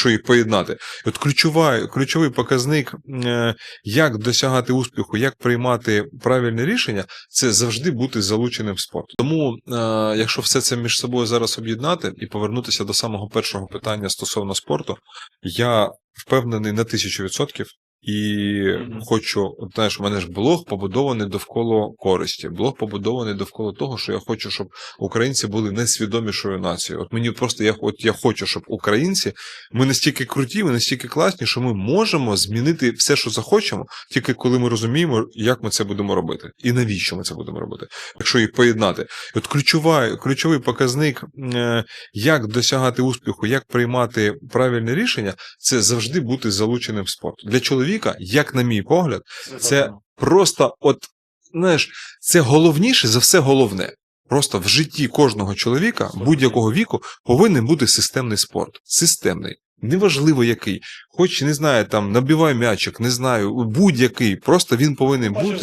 якщо їх поєднати. І От ключова, ключовий показник, е, як досягати успіху, як приймати правильне рішення, це завжди бути залученим в спорт. Тому, е, якщо все це між собою зараз об'єднати і повернутися до самого першого питання стосовно спорту, я впевнений на тисячу відсотків. І хочу, от знаєш, у мене ж блог побудований довкола користі. Блог побудований довкола того, що я хочу, щоб українці були найсвідомішою нацією. От мені просто я, от я хочу, щоб українці ми настільки круті, ми настільки класні, що ми можемо змінити все, що захочемо, тільки коли ми розуміємо, як ми це будемо робити, і навіщо ми це будемо робити, якщо їх поєднати. І От ключова, ключовий показник, е, як досягати успіху, як приймати правильне рішення, це завжди бути залученим в спорт. Для чоловіка, як на мій погляд, це просто, от знаєш, це головніше за все головне. Просто в житті кожного чоловіка будь-якого віку повинен бути системний спорт. Системний. Неважливо який. Хоч не знаю, там набивай м'ячик, не знаю, будь-який. Просто він повинен бути.